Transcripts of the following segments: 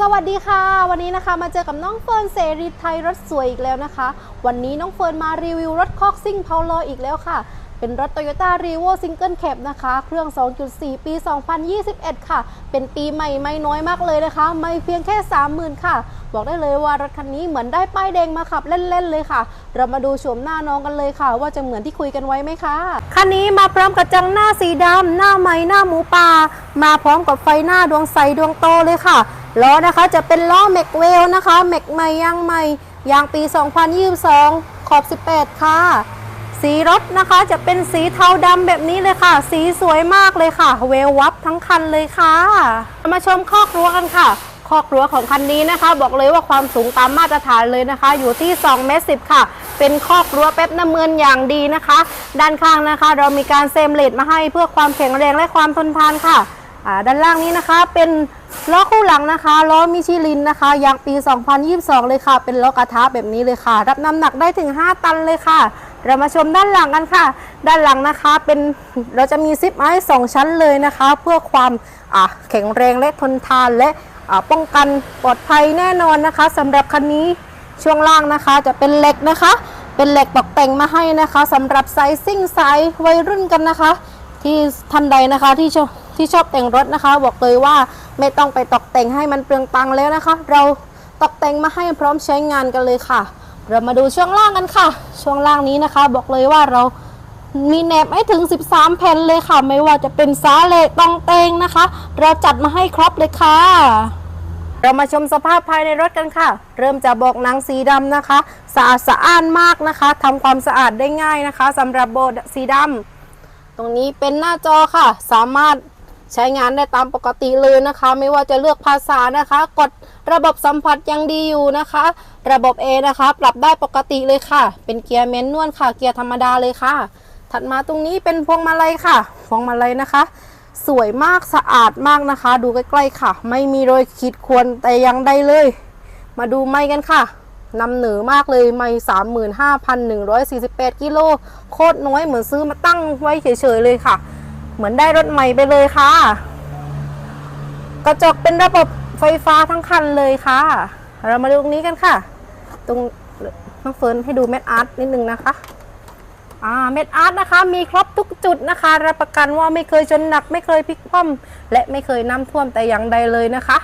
สวัสดีค่ะ วันนี้นะคะมาเจอกับน้องเฟิร์นเสรีไทยรถสวยอีกแล้วนะคะ วันนี้น้องเฟิร์นมารีวิวรถคอกซิ่งเพาโลอีกแล้วค่ะ เป็นรถ Toyota r e v o Single Cab นะคะ เครื่อง 2.4 ปี 2021 ค่ะ เป็นปีใหม่ไม่น้อยมากเลยนะคะ ไม่เพียงแค่ 30,000 ค่ะ บอกได้เลยว่ารถคันนี้เหมือนได้ป้ายแดงมาขับเล่นๆเลยค่ะ เรามาดูโฉมหน้าน้องกันเลยค่ะ ว่าจะเหมือนที่คุยกันไว้ไหมคะคันนี้มาพร้อมกับจังหน้าสีดำหน้าไม้หน้าหมูป่ามาพร้อมกับไฟหน้าดวงใสดวงโตเลยค่ะ ล้อนะคะจะเป็นล้อแม็กเวลนะคะแม็กใหม่ยางใหม่ยางปี 2022 ขอบ 18 ค่ะ สีรถนะคะจะเป็นสีเทาดำแบบนี้เลยค่ะ สีสวยมากเลยค่ะ เวลวับทั้งคันเลยค่ะ มาชมคอกรั้วกันค่ะคอกรั้วของคันนี้นะคะ บอกเลยว่าความสูงตามมาตรฐานเลยนะคะ อยู่ที่2เมตร10 ค่ะ เป็นคอกรั้วแป๊บน้ำเงินอย่างดีนะคะ ด้านข้างนะคะ เรามีการเซมเลตมาให้เพื่อความแข็งแรงและความทนทานค่ะ ด้านล่างนี้นะคะเป็นล้อคู่หลังนะคะล้อมิชลินนะคะยางปี 2022 เลยค่ะ เป็นล้อกระทะแบบนี้เลยค่ะ รับน้ำหนักได้ถึง 5 ตันเลยค่ะ เรามาชมด้านหลังกันค่ะ ด้านหลังนะคะเป็นเราจะมีซิปไม้สองชั้นเลยนะคะ เพื่อความแข็งแรงและทนทานและป้องกันปลอดภัยแน่นอนนะคะสำหรับคันนี้ช่วงล่างนะคะจะเป็นเหล็กนะคะ เป็นเหล็กตกแต่งมาให้นะคะสำหรับไซซิ่งไซส์วัยรุ่นกันนะคะ ที่ท่านใดนะคะที่ชอบ ที่ชอบแต่งรถนะคะ บอกเลยว่าไม่ต้องไปตกแต่งให้มันเปลืองตังค์แล้วนะคะ เราตกแต่งมาให้พร้อมใช้งานกันเลยค่ะ เรามาดูช่วงล่างกันค่ะ ช่วงล่างนี้นะคะ บอกเลยว่าเรามีแหนบให้ถึง 13 แผ่นเลยค่ะ ไม่ว่าจะเป็นสาเหล็กตองเตงนะคะ เราจัดมาให้ครบเลยค่ะ เรามาชมสภาพภายในรถกันค่ะ เริ่มจากบอกหนังสีดำนะคะ สะอาดสะอ้านมากนะคะทำความสะอาดได้ง่ายนะคะสำหรับโบสีดำตรงนี้เป็นหน้าจอค่ะ สามารถ ใช้งานได้ตามปกติเลยนะคะ ไม่ว่าจะเลือกภาษานะคะ กดระบบสัมผัสยังดีอยู่นะคะ ระบบ A นะคะ ปรับได้ปกติเลยค่ะ เป็นเกียร์เมนนวลค่ะ เกียร์ธรรมดาเลยค่ะ ถัดมาตรงนี้เป็นพวงมาลัยค่ะ พวงมาลัยนะคะ สวยมากสะอาดมากนะคะ ดูใกล้ๆค่ะ ไม่มีรอยขีดข่วนแต่ยังใดเลย มาดูไม้กันค่ะนำเหนือมากเลยไม่สามหมื่นห้าพันหนึ่งร้อยสี่สิบแปดกิโลโคตรน้อยเหมือนซื้อมาตั้งไว้เฉยๆเลยค่ะ เหมือนได้รถใหม่ไปเลยค่ะ กระจกเป็นระบบไฟฟ้าทั้งคันเลยค่ะ เรามาดูตรงนี้กันค่ะ ตรงน้องเฟิร์นให้ดูเม็ดอาร์ตนิดนึงนะคะอ่าเม็ดอาร์ตนะคะ มีครบทุกจุดนะคะ รับประกันว่าไม่เคยชนหนัก ไม่เคยพลิกคว่ำและไม่เคยน้ำท่วมแต่อย่างใดเลยนะคะ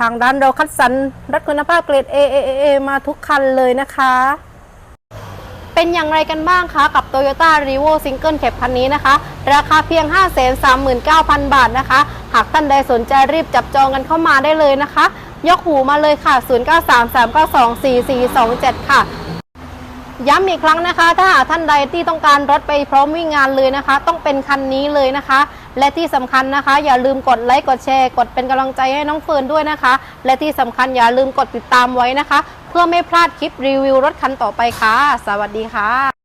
ทางด้านเราคัดสรรรถคุณภาพเกรด A A A A มาทุกคันเลยนะคะ เป็นอย่างไรกันบ้างคะกับ Toyota r e v o Single Cab คันนี้นะคะ ราคาเพียง 539,000 บาทนะคะ หากท่านใดสนใจรีบจับจองกันเข้ามาได้เลยนะคะ ยกหูมาเลยค่ะ 0933924427 ค่ะย้ำอีกครั้งนะคะ ถ้าหากท่านใดที่ต้องการรถไปพร้อมวิ่งงานเลยนะคะ ต้องเป็นคันนี้เลยนะคะ และที่สำคัญนะคะ อย่าลืมกดไลค์กดแชร์ กดเป็นกำลังใจให้น้องเฟิร์นด้วยนะคะ และที่สำคัญอย่าลืมกดติดตามไว้นะคะ เพื่อไม่พลาดคลิปรีวิวรถคันต่อไปค่ะ สวัสดีค่ะ